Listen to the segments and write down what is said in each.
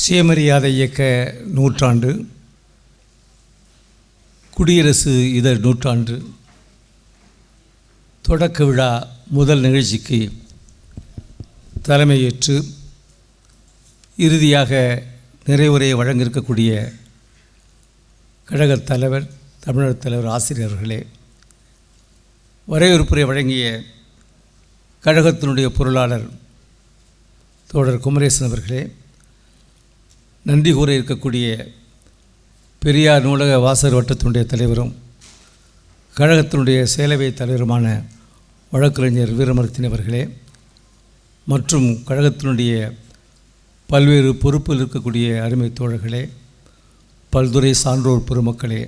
சுயமரியாதை இயக்க நூற்றாண்டு குடியரசு இதழ் நூற்றாண்டு தொடக்க விழா முதல் நிகழ்ச்சிக்கு தலைமையேற்று இறுதியாக நிறைவுரையை வழங்கியிருக்கக்கூடிய கழகத் தலைவர் தமிழர் தலைவர் ஆசிரியர்களே வரவேற்புரை வழங்கிய கழகத்தினுடைய பொருளாளர் தோழர் குமரேசன் அவர்களே நன்றி கூற இருக்கக்கூடிய பெரியார் நூலக வாசர் வட்டத்தினுடைய தலைவரும் கழகத்தினுடைய சேலவை தலைவருமான வழக்கறிஞர் வீரமரத்தின் அவர்களே மற்றும் கழகத்தினுடைய பல்வேறு பொறுப்பில் இருக்கக்கூடிய அருமை தோழர்களே பல்துறை சான்றோர் பெருமக்களே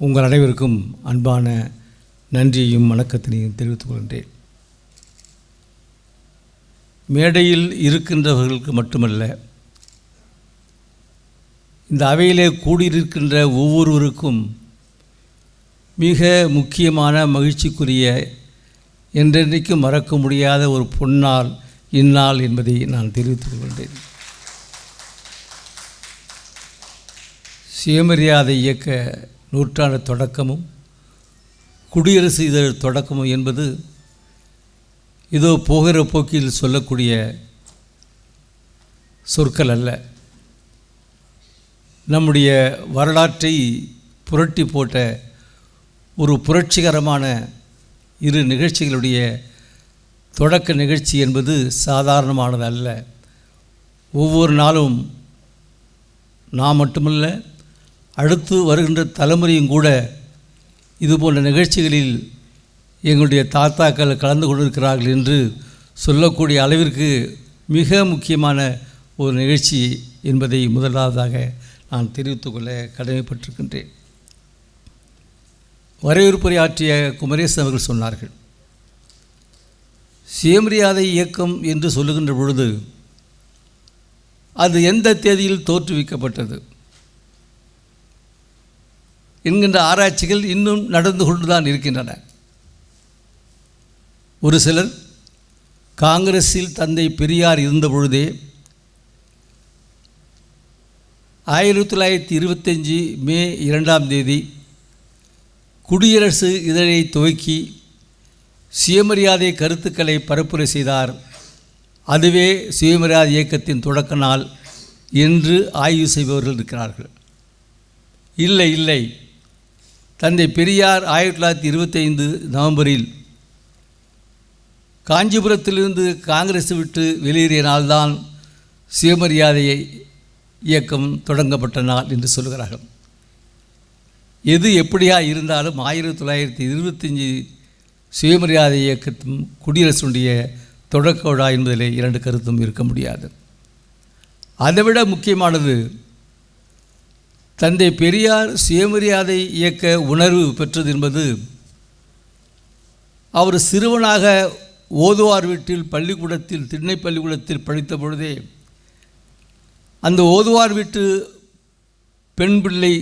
உங்கள் அனைவருக்கும் அன்பான நன்றியையும் வணக்கத்தினையும் தெரிவித்துக் கொள்கின்றேன். மேடையில் இருக்கின்றவர்களுக்கு மட்டுமல்ல இந்த அவையிலே கூடியிருக்கின்ற ஒவ்வொருவருக்கும் மிக முக்கியமான மகிழ்ச்சிக்குரிய என்றென்றைக்கும் மறக்க முடியாத ஒரு பொன்னாள் இந்நாள் என்பதை நான் தெரிவித்துக் கொள்கின்றேன் சுயமரியாதை இயக்க நூற்றாண்டு தொடக்கமும் குடியரசு இதழ் தொடக்கமும் என்பது இதோ போகிற போக்கில் சொல்லக்கூடிய சொற்கள் அல்ல. நம்முடைய வரலாற்றை புரட்டி போட்ட ஒரு புரட்சிகரமான இரு நிகழ்ச்சிகளுடைய தொடக்க நிகழ்ச்சி என்பது சாதாரணமானது அல்ல. ஒவ்வொரு நாளும் நான் மட்டுமல்ல அடுத்து வருகின்ற தலைமுறையும் கூட இது போன்ற நிகழ்ச்சிகளில் எங்களுடைய தாத்தாக்கள் கலந்து கொண்டிருக்கிறார்கள் என்று சொல்லக்கூடிய அளவிற்கு மிக முக்கியமான ஒரு நிகழ்ச்சி என்பதை முதலாவதாக நான் தெரிவித்துக்கொள்ள கடமைப்பட்டிருக்கின்றேன். வரவேற்புரை ஆற்றிய குமரேசன் அவர்கள் சொன்னார்கள் சுயமரியாதை இயக்கம் என்று சொல்லுகின்ற பொழுது அது எந்த தேதியில் தோற்றுவிக்கப்பட்டது? என்கின்ற ஆராய்ச்சிகள் இன்னும் நடந்து கொண்டுதான் இருக்கின்றன. ஒரு சிலர் காங்கிரஸில் தந்தை பெரியார் இருந்த பொழுதே ஆயிரத்தி தொள்ளாயிரத்தி இருபத்தஞ்சி மே இரண்டாம் தேதி குடியரசு இதழை துவக்கி சுயமரியாதை கருத்துக்களை பரப்புரை செய்தார். அதுவே சுயமரியாதை இயக்கத்தின் தொடக்க நாள் என்று ஆய்வு செய்பவர்கள் இருக்கிறார்கள். இல்லை இல்லை. தந்தை பெரியார் ஆயிரத்தி தொள்ளாயிரத்தி இருபத்தைந்து நவம்பரில் காஞ்சிபுரத்திலிருந்து காங்கிரஸ் விட்டு வெளியேறிய நாள்தான் சுயமரியாதையை இயக்கம் தொடங்கப்பட்ட நாள் என்று சொல்கிறார்கள் எது எப்படியா இருந்தாலும் ஆயிரத்தி தொள்ளாயிரத்தி இருபத்தஞ்சி சுயமரியாதை இயக்கத்தும் குடியரசுடைய தொடக்க விழா என்பதிலே இரண்டு கருத்தும் இருக்க முடியாது. அதைவிட முக்கியமானது தந்தை பெரியார் சுயமரியாதை இயக்க உணர்வு பெற்றது என்பது அவர் சிறுவனாக ஓதுவார் வீட்டில் பள்ளிக்கூடத்தில் திண்ணை பள்ளிக்கூடத்தில் படித்த பொழுதே அந்த ஓதுவார் வீட்டு பெண் பிள்ளை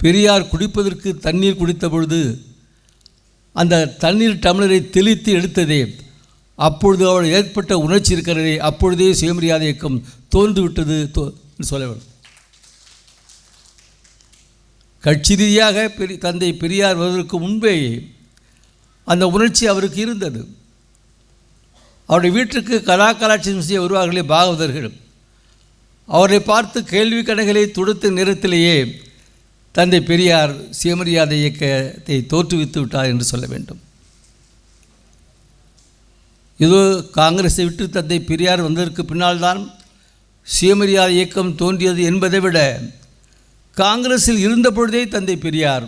பெரியார் குடிப்பதற்கு தண்ணீர் குடித்த பொழுது அந்த தண்ணீர் டம்ளரை தெளித்து எடுத்ததே அப்பொழுது அவள் ஏற்பட்ட உணர்ச்சி இருக்கிறதே அப்பொழுதே சுயமரியாதை இயக்கம் தோன்றுவிட்டது தோ சொல்ல வேண்டும். கட்சி ரீதியாக பெரி தந்தை பெரியார் வருவதற்கு முன்பே அந்த உணர்ச்சி அவருக்கு இருந்தது. அவருடைய வீட்டுக்கு கலா கலாட்சியம் செய்ய வருவார்களே பாகவதர்கள். அவரை பார்த்து கேள்வி கணைகளை துடுத்த நேரத்திலேயே தந்தை பெரியார் சுயமரியாதை இயக்கத்தை தோற்றுவித்து விட்டார் என்று சொல்ல வேண்டும். இதோ காங்கிரஸை விட்டு தந்தை பெரியார் வந்ததற்கு பின்னால்தான் சுயமரியாதை இயக்கம் தோன்றியது என்பதை விட காங்கிரஸில் இருந்த பொழுதே தந்தை பெரியார்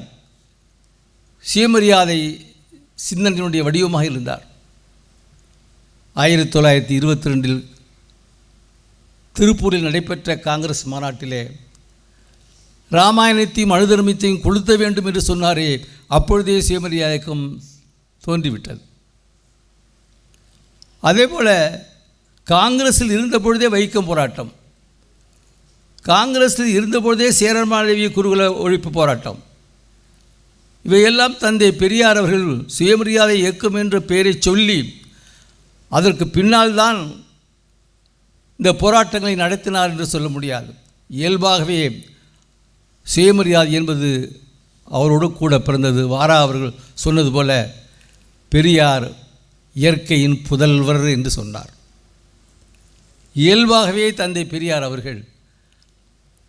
சுயமரியாதை சிந்தனையினுடைய வடிவமாக இருந்தார். ஆயிரத்தி தொள்ளாயிரத்தி இருபத்தி ரெண்டில் திருப்பூரில் நடைபெற்ற காங்கிரஸ் மாநாட்டிலே ராமாயணத்தையும் அனுதர்மத்தையும் கொளுத்த வேண்டும் என்று சொன்னாரே அப்பொழுதே சுயமரியாதைக்கும் தோன்றிவிட்டது. அதே போல் காங்கிரஸில் இருந்த பொழுதே வைக்கம் போராட்டம். காங்கிரஸில் இருந்தபொழுதே சேரமாதேவி குருகுல ஒழிப்பு போராட்டம். இவையெல்லாம் தந்தை பெரியார் அவர்கள் சுயமரியாதை இயக்கம் என்ற பெயரை சொல்லி அதற்கு பின்னால் தான் இந்த போராட்டங்களை நடத்தினார் என்று சொல்ல முடியாது. இயல்பாகவே சுயமரியாதை என்பது அவரோடு கூட பிறந்தது. வாரா அவர்கள் சொன்னது போல பெரியார் இயற்கையின் புதல்வர் என்று சொன்னார். இயல்பாகவே தந்தை பெரியார் அவர்கள்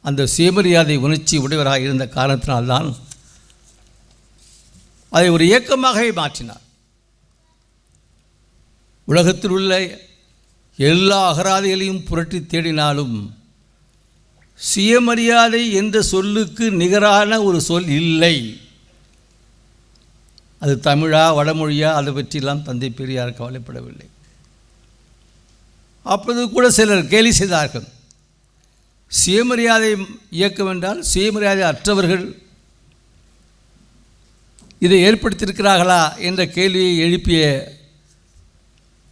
அந்த சுயமரியாதை உணர்ச்சி உடையவராக இருந்த காரணத்தினால்தான் அதை ஒரு இயக்கமாகவே மாற்றினார். உலகத்தில் உள்ள எல்லா அகராதிகளையும் புரட்டி தேடினாலும் சுயமரியாதை என்ற சொல்லுக்கு நிகரான ஒரு சொல் இல்லை. அது தமிழா வடமொழியா அதை பற்றியெல்லாம் தந்தை பெரியார் கவலைப்படவில்லை. அப்பொழுது கூட சிலர் கேலி செய்தார்கள். சுயமரியாதை இயக்கம் என்றால் சுயமரியாதை அற்றவர்கள் இதை ஏற்படுத்தியிருக்கிறார்களா என்ற கேள்வியை எழுப்பிய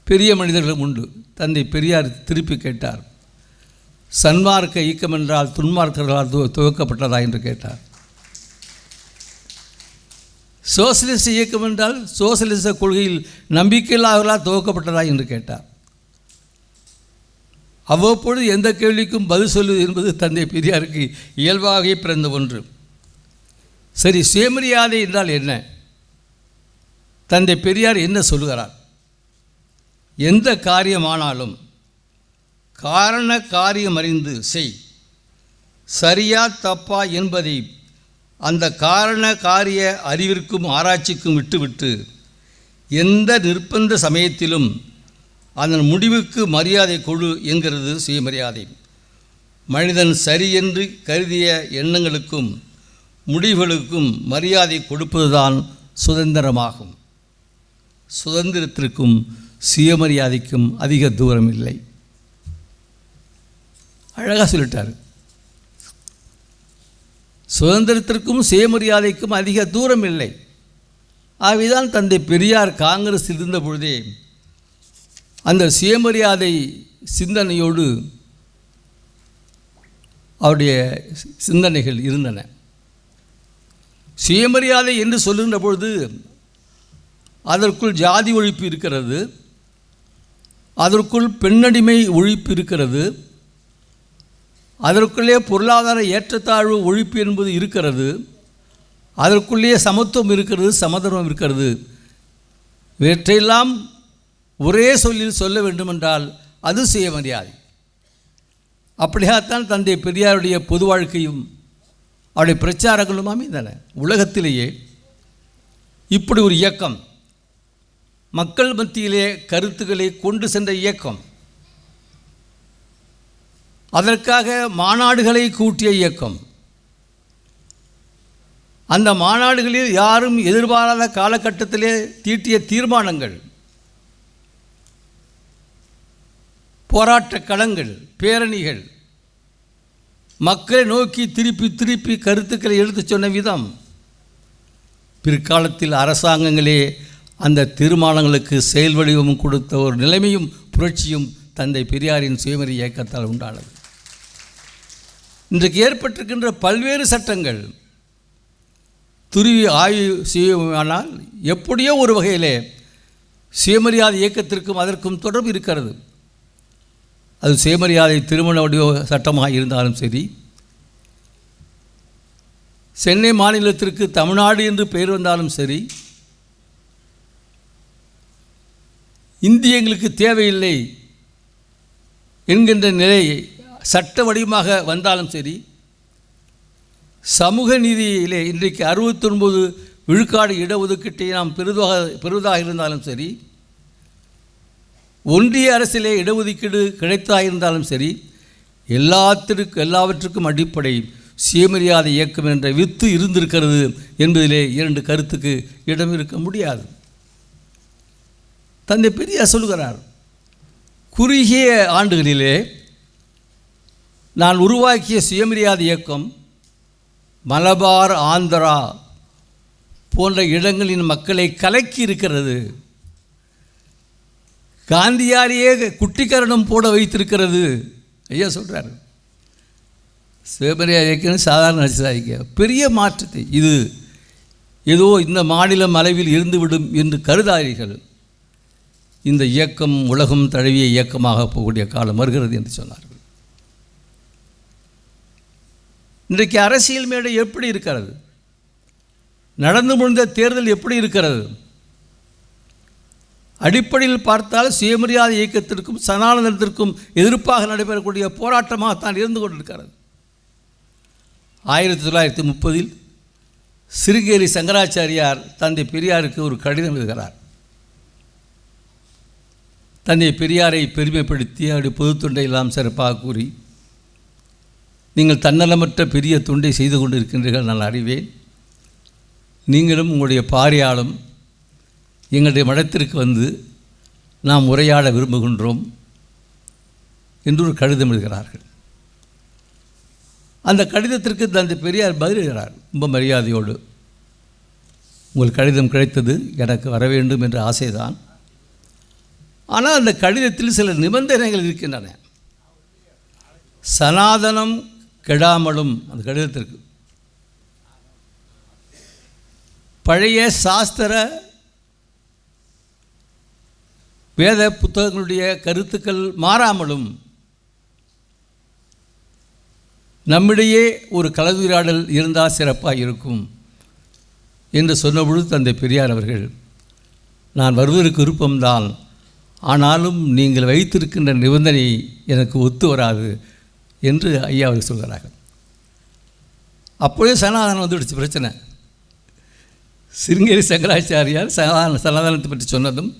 பெரிய மனிதர்களும் உண்டு. தந்தை பெரியார் திருப்பி கேட்டார். சன்மார்க்க இயக்கம் என்றால் துன்மார்க்கர்களால் துவ துவக்கப்பட்டதா என்று கேட்டார். சோசியலிச இயக்கம் என்றால் சோசியலிச கொள்கையில் நம்பிக்கையில்லாதவர்களால் துவக்கப்பட்டதா என்று கேட்டார். அவ்வப்பொழுது எந்த கேள்விக்கும் பதில் சொல்வது என்பது தந்தை பெரியாருக்கு இயல்பாகவே பிறந்த ஒன்று. சரி சுயமரியாதை என்றால் என்ன? தந்தை பெரியார் என்ன சொல்லுகிறார்? எந்த காரியமானாலும் காரண காரியம் அறிந்து செய். சரியா தப்பா என்பதை அந்த காரண காரிய அறிவிற்கும் ஆராய்ச்சிக்கும் விட்டுவிட்டு எந்த நிர்பந்த சமயத்திலும் அதன் முடிவுக்கு மரியாதை கொடு என்கிறது சுயமரியாதை. மனிதன் சரி என்று கருதிய எண்ணங்களுக்கும் முடிவுகளுக்கும் மரியாதை கொடுப்பதுதான் சுதந்திரமாகும். சுதந்திரத்திற்கும் சுயமரியாதைக்கும் அதிக தூரம் இல்லை அழகாக சொல்லிட்டார். சுதந்திரத்திற்கும் சுயமரியாதைக்கும் அதிக தூரம் இல்லை ஆகவேதான் தந்தை பெரியார் காங்கிரஸ் இருந்த பொழுதே அந்த சுயமரியாதை சிந்தனையோடு அவருடைய சிந்தனைகள் இருந்தன. சுயமரியாதை என்று சொல்லுகின்ற பொழுது அதற்குள் ஜாதி ஒழிப்பு இருக்கிறது. அதற்குள் பெண்ணடிமை ஒழிப்பு இருக்கிறது அதற்குள்ளே பொருளாதார ஏற்றத்தாழ்வு ஒழிப்பு என்பது இருக்கிறது. அதற்குள்ளே சமத்துவம் இருக்கிறது சமதர்மம் இருக்கிறது. இவற்றையெல்லாம் ஒரே சொல்லில் சொல்ல வேண்டுமென்றால் அது சுயமரியாதை. அப்படியாகத்தான் தந்தை பெரியாருடைய பொது வாழ்க்கையும் அவருடைய பிரச்சாரங்களும் அமைந்தன. உலகத்திலேயே இப்படி ஒரு இயக்கம் மக்கள் மத்தியிலே கருத்துக்களை கொண்டு சென்ற இயக்கம். அதற்காக மாநாடுகளை கூட்டிய இயக்கம். அந்த மாநாடுகளில் யாரும் எதிர்பாராத காலகட்டத்திலே தீட்டிய தீர்மானங்கள். போராட்ட களங்கள் பேரணிகள். மக்களை நோக்கி திருப்பி திருப்பி கருத்துக்களை எடுத்துச் சொன்ன விதம். பிற்காலத்தில் அரசாங்கங்களே அந்த தீர்மானங்களுக்கு செயல் வடிவம் கொடுத்த ஒரு நிலைமையும் புரட்சியும் தந்தை பெரியாரின் சுயமரி இயக்கத்தால் உண்டானது. இன்றைக்கு ஏற்பட்டிருக்கின்ற பல்வேறு சட்டங்கள் துருவி ஆய்வு செய்யுமானால் எப்படியோ ஒரு வகையிலே சுயமரியாதை இயக்கத்திற்கும் அதற்கும் தொடர்பு இருக்கிறது. அது சுயமரியாதை திருமண வடிவ சட்டமாக இருந்தாலும் சரி சென்னை மாநிலத்திற்கு தமிழ்நாடு என்று பெயர் வந்தாலும் சரி இந்தி எங்களுக்கு தேவையில்லை என்கின்ற நிலை சட்ட வடிவமாக வந்தாலும் சரி சமூக நீதியிலே இன்றைக்கு அறுபத்தொன்பது விழுக்காடு இடஒதுக்கீட்டை நாம் பெரிதாக பெறுவதாக இருந்தாலும் சரி ஒன்றிய அரசிலே இடஒதுக்கீடு கிடைத்ததாக இருந்தாலும் சரி எல்லாத்திற்கு எல்லாவற்றுக்கும் அடிப்படை சுயமரியாதை இயக்கம் என்ற வித்து இருந்திருக்கிறது என்பதிலே இரண்டு கருத்துக்கு இடம் இருக்க முடியாது. தந்தை பெரியார் சொல்கிறார் குறுகிய ஆண்டுகளிலே நான் உருவாக்கிய சுயமரியாதை இயக்கம் மலபார் ஆந்திரா போன்ற இடங்களின் மக்களை கலக்கி இருக்கிறது. காந்தியாரியே குட்டிக்கரணம் போட வைத்திருக்கிறது. ஐயா சொல்கிறார் சிவபரியா இயக்கம் சாதாரண அரசியலாக பெரிய மாற்றத்தை. இது ஏதோ இந்த மாநிலம் அளவில் இருந்துவிடும் என்று கருதாதீர்கள். இந்த இயக்கம் உலகம் தழுவிய இயக்கமாக போகக்கூடிய காலம் வருகிறது என்று சொன்னார்கள் இன்றைக்கு அரசியல் மேடை எப்படி இருக்கிறது? நடந்து முடிந்த தேர்தல் எப்படி இருக்கிறது? அடிப்படையில் பார்த்தால் சுயமரியாதை இயக்கத்திற்கும் சனாதனத்திற்கும் எதிர்ப்பாக நடைபெறக்கூடிய போராட்டமாகத்தான் இருந்து கொண்டிருக்கிறது. ஆயிரத்தி தொள்ளாயிரத்தி முப்பதில் சிறுகேரி சங்கராச்சாரியார் தந்தை பெரியாருக்கு ஒரு கடிதம் எழுதுகிறார். தந்தை பெரியாரை பெருமைப்படுத்தி அவருடைய பொது தொண்டை எல்லாம் சிறப்பாக கூறி நீங்கள் தன்னலமற்ற பெரிய தொண்டை செய்து கொண்டிருக்கின்றீர்கள் நான் அறிவேன். நீங்களும் உங்களுடைய பாரியாலும் எங்களுடைய மடத்திற்கு வந்து நாம் உரையாட விரும்புகின்றோம் என்று ஒரு கடிதம் எழுதுகிறார்கள். அந்த கடிதத்திற்கு தந்தை பெரியார் பதிலுகிறார் ரொம்ப மரியாதையோடு. உங்கள் கடிதம் கிடைத்தது எனக்கு வர வேண்டும் என்ற ஆசைதான். ஆனால் அந்த கடிதத்தில் சில நிபந்தனைகள் இருக்கின்றன. சனாதனம் கெடாமலும் அந்த கடிதத்திற்கு பழைய சாஸ்திர வேத புத்தகங்களுடைய கருத்துக்கள் மாறாமலும் நம்மிடையே ஒரு கலந்துரையாடல் இருந்தால் சிறப்பாக இருக்கும் என்று சொன்னபொழுது தந்தை பெரியார் அவர்கள் நான் வருவதற்கு விருப்பம்தான். ஆனாலும் நீங்கள் வைத்திருக்கின்ற நிபந்தனை எனக்கு ஒத்து வராது என்று ஐயா அவர் சொல்கிறார்கள். அப்போதே சனாதனம் வந்துடுச்சு பிரச்சனை. சிருங்கேரி சங்கராச்சாரியார் சனாதன சனாதனத்தை பற்றி சொன்னதும்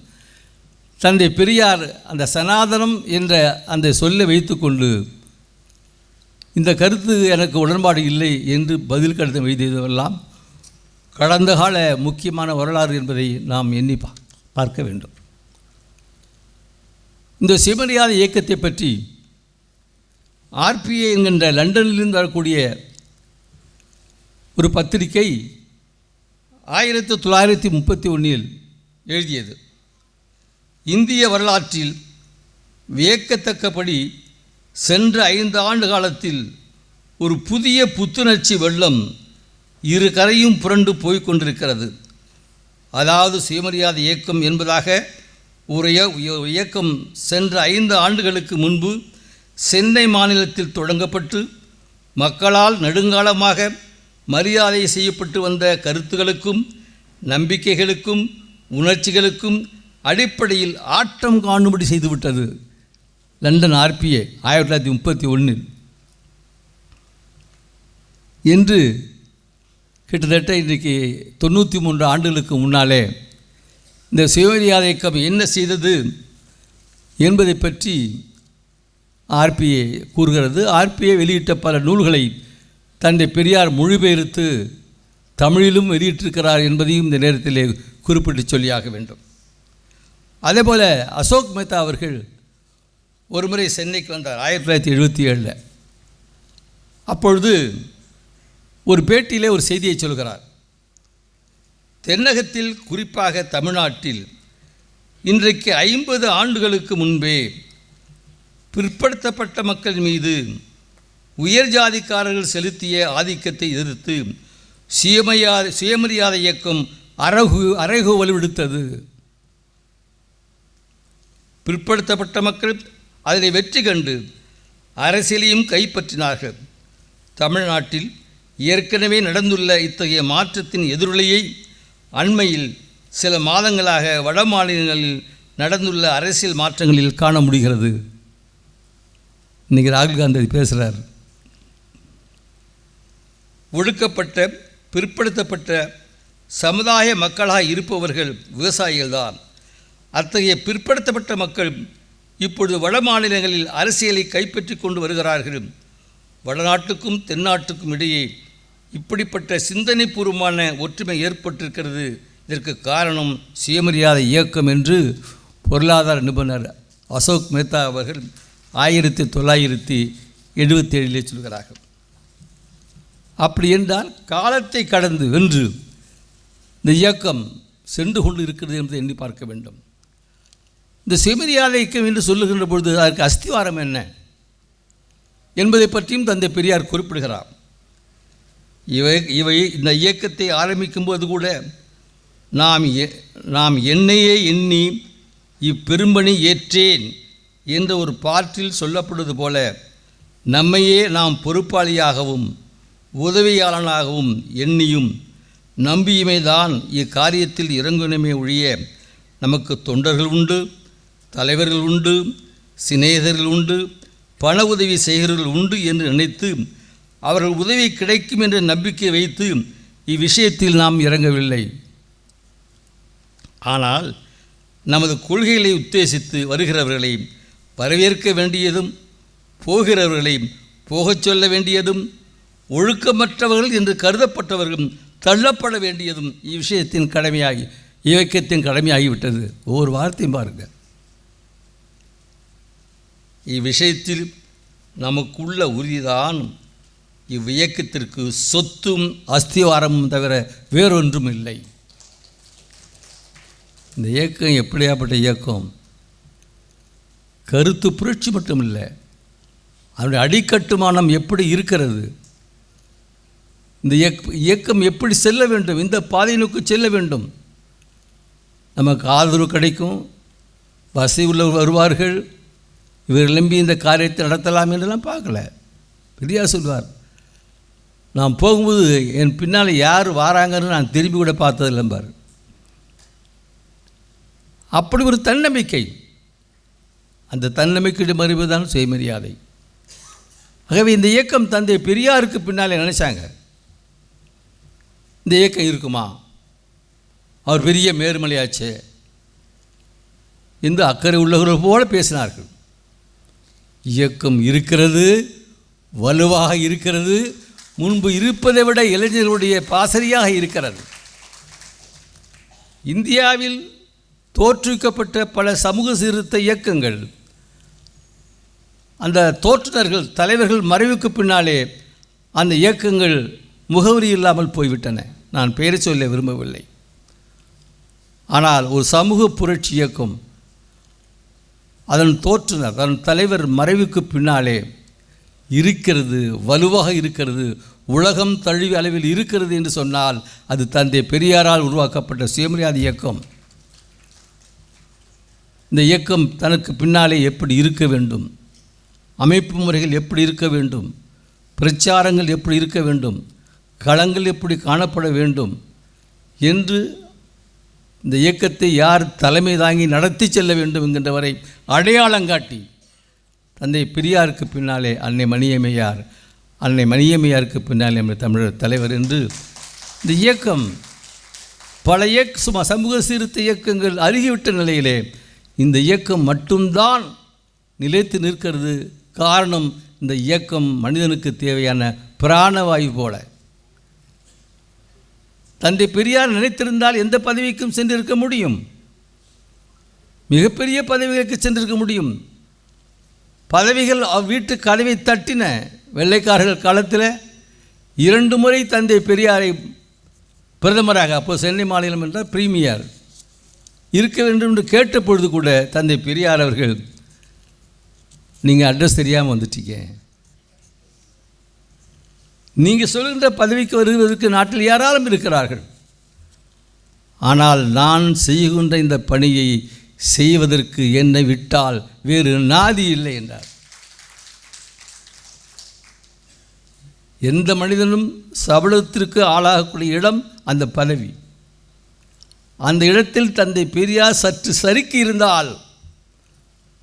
தந்தை பெரியார் அந்த சனாதனம் என்ற அந்த சொல்லை வைத்துக்கொண்டு இந்த கருத்து எனக்கு உடன்பாடு இல்லை என்று பதில் கடிதம் எழுதியதெல்லாம் கடந்த கால முக்கியமான வரலாறு என்பதை நாம் எண்ணி பா பார்க்க வேண்டும். இந்த சிவமரியாதை இயக்கத்தை பற்றி ஆர்பிஐ என்கின்ற லண்டனிலிருந்து வரக்கூடிய ஒரு பத்திரிகை ஆயிரத்தி தொள்ளாயிரத்தி முப்பத்தி ஒன்றில் எழுதியது. இந்திய வரலாற்றில் வியக்கத்தக்கபடி சென்ற ஐந்து ஆண்டு காலத்தில் ஒரு புதிய புத்துணர்ச்சி வெள்ளம் இரு கரையும் புரண்டு போய்க் கொண்டிருக்கிறது. அதாவது சுயமரியாதை இயக்கம் என்பதாக ஒரு இய- இயக்கம் சென்ற ஐந்து ஆண்டுகளுக்கு முன்பு சென்னை மாநிலத்தில் தொடங்கப்பட்டு மக்களால் நெடுங்காலமாக மரியாதை செய்யப்பட்டு வந்த கருத்துகளுக்கும் நம்பிக்கைகளுக்கும் உணர்ச்சிகளுக்கும் அடிப்படையில் ஆட்டம் காணும்படி செய்துவிட்டது லண்டன் ஆர்பிஏ ஆயிரத்தி தொள்ளாயிரத்தி முப்பத்தி ஒன்றில். என்று கிட்டத்தட்ட இன்றைக்கு தொண்ணூற்றி மூன்று ஆண்டுகளுக்கு முன்னாலே இந்த சுயமரியாதை என்ன செய்தது என்பதை பற்றி ஆர்பிஏ கூறுகிறது. ஆர்பிஏ வெளியிட்ட பல நூல்களை தந்தை பெரியார் மொழிபெயர்த்து தமிழிலும் வெளியிட்டிருக்கிறார் என்பதையும் இந்த நேரத்திலே குறிப்பிட்டு சொல்லியாக வேண்டும். அதேபோல் அசோக் மேத்தா அவர்கள் ஒரு முறை சென்னைக்கு வந்தார் ஆயிரத்தி தொள்ளாயிரத்தி எழுபத்தி ஏழில். அப்பொழுது ஒரு பேட்டியிலே ஒரு செய்தியை சொல்கிறார். தென்னகத்தில் குறிப்பாக தமிழ்நாட்டில் இன்றைக்கு ஐம்பது ஆண்டுகளுக்கு முன்பே பிற்படுத்தப்பட்ட மக்கள் மீது உயர் ஜாதிக்காரர்கள் செலுத்திய ஆதிக்கத்தை எதிர்த்து சுயமரியாதை சுயமரியாதை இயக்கம் அரகு அரைகு வலுவெடுத்தது. பிற்படுத்தப்பட்ட மக்கள் அதனை வெற்றி கண்டு அரசியலையும் கைப்பற்றினார்கள். தமிழ்நாட்டில் ஏற்கனவே நடந்துள்ள இத்தகைய மாற்றத்தின் எதிரொலியை அண்மையில் சில மாதங்களாக வட மாநிலங்களில் நடந்துள்ள அரசியல் மாற்றங்களில் காண முடிகிறது. இன்றைக்கி ராகுல் காந்தி பேசுகிறார் ஒடுக்கப்பட்ட பிற்படுத்தப்பட்ட சமுதாய மக்களாக இருப்பவர்கள் விவசாயிகள்தான் அத்தகைய பிற்படுத்தப்பட்ட மக்கள் இப்பொழுது வட மாநிலங்களில் அரசியலை கைப்பற்றி கொண்டு வருகிறார்கள். வடநாட்டுக்கும் தென்னாட்டுக்கும் இடையே இப்படிப்பட்ட சிந்தனைபூர்வமான ஒற்றுமை ஏற்பட்டிருக்கிறது. இதற்கு காரணம் சுயமரியாதை இயக்கம் என்று பொருளாதார நிபுணர் அசோக் மேத்தா அவர்கள் ஆயிரத்தி தொள்ளாயிரத்தி எழுபத்தேழிலே சொல்கிறார்கள். அப்படி என்றால் காலத்தை கடந்து வென்று இந்த இயக்கம் சென்று கொண்டு இருக்கிறது என்பதை எண்ணி பார்க்க வேண்டும். இந்த சுயமரியாதை இயக்கம் என்று சொல்லுகின்ற பொழுது அதற்கு அஸ்திவாரம் என்ன? என்பதை பற்றியும் தந்தை பெரியார் குறிப்பிடுகிறார். இவை இவை இந்த இயக்கத்தை ஆரம்பிக்கும்போது கூட நாம் எ- நாம் என்னையே எண்ணி இப்பெரும்பணி ஏற்றேன் என்ற ஒரு பாட்டில் சொல்லப்படுவது போல நம்மையே நாம் பொறுப்பாளியாகவும் உதவியாளனாகவும் எண்ணியும் நம்பியுமைதான் இக்காரியத்தில் இறங்குனமே ஒழிய நமக்கு தொண்டர்கள் உண்டு தலைவர்கள் உண்டு சிநேகர்கள் உண்டு பண உதவி செய்கிறவர்கள் உண்டு என்று நினைத்து அவர்கள் உதவி கிடைக்கும் என்ற நம்பிக்கை வைத்து இவ்விஷயத்தில் நாம் இறங்கவில்லை. ஆனால் நமது கொள்கைகளை உத்தேசித்து வருகிறவர்களை வரவேற்க வேண்டியதும் போகிறவர்களை போகச் சொல்ல வேண்டியதும் ஒழுக்கமற்றவர்கள் என்று கருதப்பட்டவர்களும் தள்ளப்பட வேண்டியதும் இவ்விஷயத்தின் கடமையாகி இயக்கத்தின் கடமையாகிவிட்டது. ஒவ்வொரு வார்த்தையும் பாருங்க. இவ்விஷயத்தில் நமக்குள்ள உறுதிதான் இவ்வியக்கத்திற்கு சொத்தும் அஸ்திவாரமும் தவிர வேறொன்றும் இல்லை. இந்த இயக்கம் எப்படியாப்பட்ட இயக்கம்? கருத்து புரட்சி மட்டும் இல்லை அதனுடைய அடிக்கட்டுமானம் எப்படி இருக்கிறது? இந்த இயக் இயக்கம் எப்படி செல்ல வேண்டும்? இந்த பாதை நோக்கி செல்ல வேண்டும்? நமக்கு ஆதரவு கிடைக்கும். வசதி உள்ளவர் வருவார்கள். இவர் நம்பி இந்த காரியத்தை நடத்தலாம் என்றெல்லாம் பார்க்கல. பெரியார் சொல்வார் நான் போகும்போது என் பின்னால் யார் வாராங்கன்னு நான் திரும்பி கூட பார்த்ததில்லைம்பார் அப்படி ஒரு தன்னம்பிக்கை. அந்த தன்னம்பிக்கையிடம் அறிவுதான் சுயமரியாதை. ஆகவே இந்த இயக்கம் தந்தை பெரியாருக்கு பின்னாலே நினைச்சாங்க. இந்த இயக்கம் இருக்குமா? அவர் பெரிய மேருமலையாச்சே. என்று அக்கறை உள்ளவர்கள் போல பேசினார்கள். இயக்கம் இருக்கிறது வலுவாக இருக்கிறது முன்பு இருப்பதை விட இளைஞர்களுடைய பாசறையாக இருக்கிறது. இந்தியாவில் தோற்றுவிக்கப்பட்ட பல சமூக சீர்திருத்த இயக்கங்கள் அந்த தோற்றுநர்கள் தலைவர்கள் மறைவுக்கு பின்னாலே அந்த இயக்கங்கள் முகவரி இல்லாமல் போய்விட்டன. நான் பெயரை சொல்ல விரும்பவில்லை. ஆனால் ஒரு சமூக புரட்சி இயக்கம் அதன் தோற்றுனர் அதன் தலைவர் மறைவுக்கு பின்னாலே இருக்கிறது வலுவாக இருக்கிறது உலகம் தழுவி அளவில் இருக்கிறது என்று சொன்னால் அது தந்தை பெரியாரால் உருவாக்கப்பட்ட சுயமரியாதை இயக்கம். இந்த இயக்கம் தனக்கு பின்னாலே எப்படி இருக்க வேண்டும்? அமைப்பு முறைகள் எப்படி இருக்க வேண்டும்? பிரச்சாரங்கள் எப்படி இருக்க வேண்டும்? களங்கள் எப்படி காணப்பட வேண்டும்? என்று இந்த இயக்கத்தை யார் தலைமை தாங்கி நடத்தி செல்ல வேண்டும் என்கின்றவரை அடையாளங்காட்டி தந்தை பெரியாருக்கு பின்னாலே அன்னை மணியம்மையார் அன்னை மணியம்மையாருக்கு பின்னால் நம்முடைய தமிழர் தலைவர் என்று இந்த இயக்கம் பல இயக்க சும்மா சமூக சீர்த்த இயக்கங்கள் அருகிவிட்ட நிலையிலே இந்த இயக்கம் மட்டும்தான் நிலைத்து நிற்கிறது. காரணம் இந்த இயக்கம் மனிதனுக்கு தேவையான பிராணவாயு போல. தந்தை பெரியார் நினைத்திருந்தால் எந்த பதவிக்கும் சென்றிருக்க முடியும்? மிகப்பெரிய பதவிகளுக்கு சென்றிருக்க முடியும். பதவிகள் அவ் வீட்டு கதவை தட்டின வெள்ளைக்காரர்கள் காலத்தில் இரண்டு முறை தந்தை பெரியாரை பிரதமராக அப்போ சென்னை மாநிலம் என்றால் பிரீமியர். இருக்க வேண்டும் என்று கேட்ட பொழுது கூட தந்தை பெரியார் அவர்கள் நீங்கள் அட்ரஸ் தெரியாமல் வந்துட்டீங்க. நீங்கள் சொல்கின்ற பதவிக்கு வருவதற்கு நாட்டில் யாராலும் இருக்கிறார்கள். ஆனால் நான் செய்கின்ற இந்த பணியை செய்வதற்கு என்னை விட்டால் வேறு நாதி இல்லை என்றார். எந்த மனிதனும் சபலத்திற்கு ஆளாகக்கூடிய இடம் அந்த பதவி. அந்த இடத்தில் தந்தை பெரியார் சற்று சறுக்கி இருந்தால்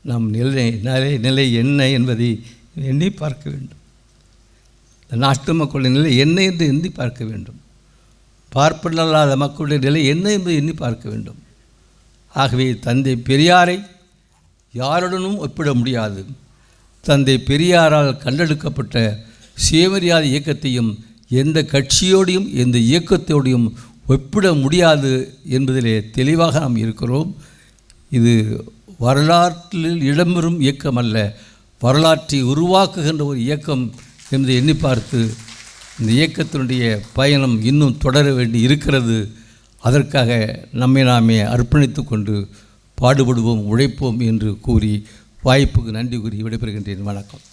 நம் நிலை நிலை நிலை என்ன என்பதை எண்ணி பார்க்க வேண்டும். இந்த நாட்டு மக்களுடைய நிலை என்ன என்று எண்ணி பார்க்க வேண்டும். பார்ப்பனல்லாத மக்களுடைய நிலை என்ன என்று எண்ணி பார்க்க வேண்டும். ஆகவே தந்தை பெரியாரை யாருடனும் ஒப்பிட முடியாது. தந்தை பெரியாரால் கண்டெடுக்கப்பட்ட சுயமரியாதை இயக்கத்தையும் எந்த கட்சியோடையும் எந்த இயக்கத்தோடையும் ஒப்பிட முடியாது என்பதிலே தெளிவாக நாம் இருக்கிறோம். இது வரலாற்றில் இடம்பெறும் இயக்கம் அல்ல வரலாற்றை உருவாக்குகின்ற ஒரு இயக்கம் என்பதை எண்ணி பார்த்து இந்த இயக்கத்தினுடைய பயணம் இன்னும் தொடர வேண்டி இருக்கிறது. அதற்காக நம்மை நாமே அர்ப்பணித்து கொண்டு பாடுபடுவோம் உழைப்போம் என்று கூறி வாய்ப்புக்கு நன்றி கூறி விடைபெறுகின்றேன். வணக்கம்.